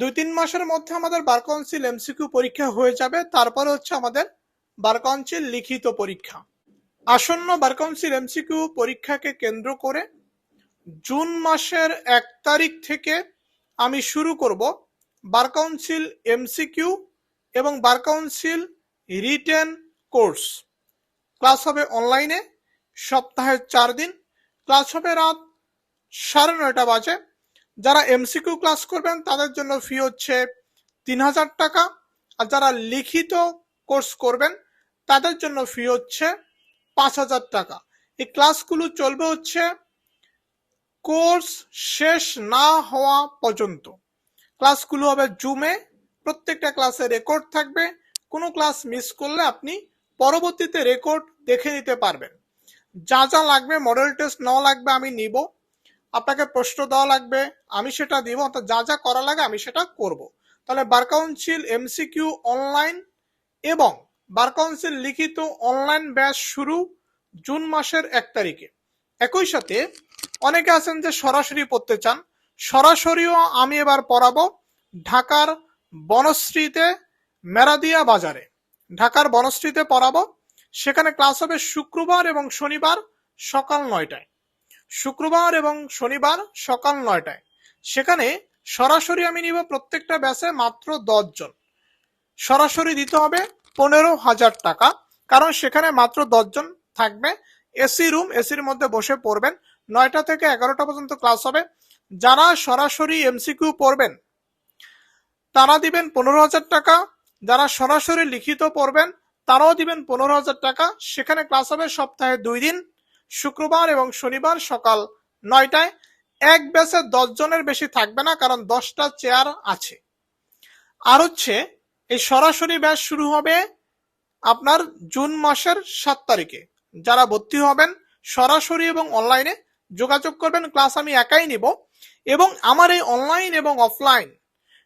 দুই তিন মাসের মধ্যে আমাদের বার কাউন্সিল এমসিকিউ পরীক্ষা হয়ে যাবে, তারপরে হচ্ছে আমাদের বার কাউন্সিল লিখিত পরীক্ষা। আসন্ন বার কাউন্সিল এমসিকিউ পরীক্ষাকে কেন্দ্র করে জুন মাসের এক তারিখ থেকে আমি শুরু করব বার কাউন্সিল এমসিকিউ এবং bar council written course. Class হবে অনলাইনে, সপ্তাহে চার দিন। ক্লাস হবে রাত সাড়ে নয়টা বাজে। যারা এমসিকিউ ক্লাস করবেন, তাদের জন্য ফি হচ্ছে তিন হাজার টাকা। আর যারা লিখিত কোর্স করবেন, তাদের জন্য ফি হচ্ছে পাঁচ হাজার টাকা। এই ক্লাসগুলো চলবে হচ্ছে কোর্স শেষ না হওয়া পর্যন্ত। ক্লাসগুলো হবে জুমে প্রত্যেকটা ক্লাসে রেকর্ড থাকবে। কোনো ক্লাস মিস করলে আপনি পরবর্তীতে রেকর্ড দেখে নিতে পারবেন। যা যা লাগবে মডেল টেস্ট নেওয়া লাগবে, আমি নিব। আপনাকে প্রশ্ন দেওয়া লাগবে, আমি সেটা দিব, অর্থাৎ যা যা করা লাগে আমি সেটা করব। তাহলে বার কাউন্সিল এমসিকিউ অনলাইন এবং বার কাউন্সিল লিখিত অনলাইন ব্যাচ শুরু জুন মাসের এক তারিখে। একই সাথে অনেকে আছেন যে সরাসরি পড়তে চান, সরাসরিও আমি এবার পড়াবো ঢাকার বনশ্রীতে মেরাদিয়া বাজারে। ঢাকার বনশ্রীতে পড়াবো, সেখানে ক্লাস হবে শুক্রবার এবং শনিবার সকাল নয়টায়। শুক্রবার এবং শনিবার সকাল নয়টায়। সেখানে সরাসরি আমি নিব প্রত্যেকটা ব্যাচে মাত্র জন। সরাসরি দিতে হবে পনেরো হাজার টাকা, কারণ সেখানে মাত্র জন থাকবে। এসি রুম, এসির মধ্যে বসে পড়বেন। নয়টা থেকে এগারোটা পর্যন্ত ক্লাস হবে। যারা সরাসরি এমসিকিউ পড়বেন, তারা দিবেন পনেরো হাজার টাকা। যারা সরাসরি লিখিত পড়বেন, তারাও দিবেন পনেরো হাজার টাকা। সেখানে ক্লাস হবে সপ্তাহে দুই দিন। শুক্রবার এবং শনিবার সকাল নয়টায় এক ব্যাচে দশ জনের বেশি থাকবে না, কারণ দশটা চেয়ার আছে। আর হচ্ছে, এই সরাসরি ব্যাচ শুরু হবে আপনার জুন মাসের সাত তারিখে। যারা ভর্তি হবেন, সরাসরি এবং অনলাইনে যোগাযোগ করবেন, ক্লাস আমি একাই নিব। এবং আমার এই অনলাইন এবং অফলাইন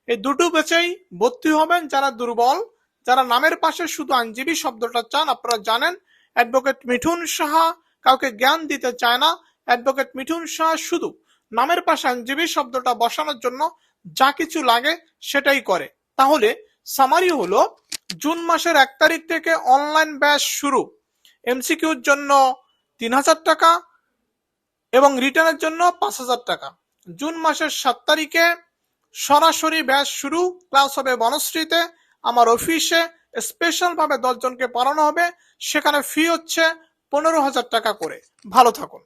এই দুটো ব্যাচেই ভর্তি হবেন যারা দুর্বল, যারা নামের পাশে শুধু আইনজীবী শব্দটা চান, আপনারা জানেন, অ্যাডভোকেট মিঠুন সাহা কাউকে জ্ঞান দিতে চায় না। অ্যাডভোকেট মিঠুন সাহা শুধু নামের পাশে আইনজীবী শব্দটা বসানোর জন্য যা কিছু লাগে সেটাই করে। তাহলে সামারি হলো, জুন মাসের এক তারিখ থেকে অনলাইন ব্যাচ শুরু। এমসিকিউর জন্য তিন হাজার টাকা এবং রিটার্নের জন্য পাঁচ হাজার টাকা। জুন মাসের সাত তারিখে সরাসরি ব্যাচ শুরু ক্লাস হবে বনশ্রীতে, আমার অফিসে স্পেশাল ভাবে দশজনকে পড়ানো হবে। সেখানে ফি হচ্ছে পনেরো হাজার টাকা করে। ভালো থাকুন।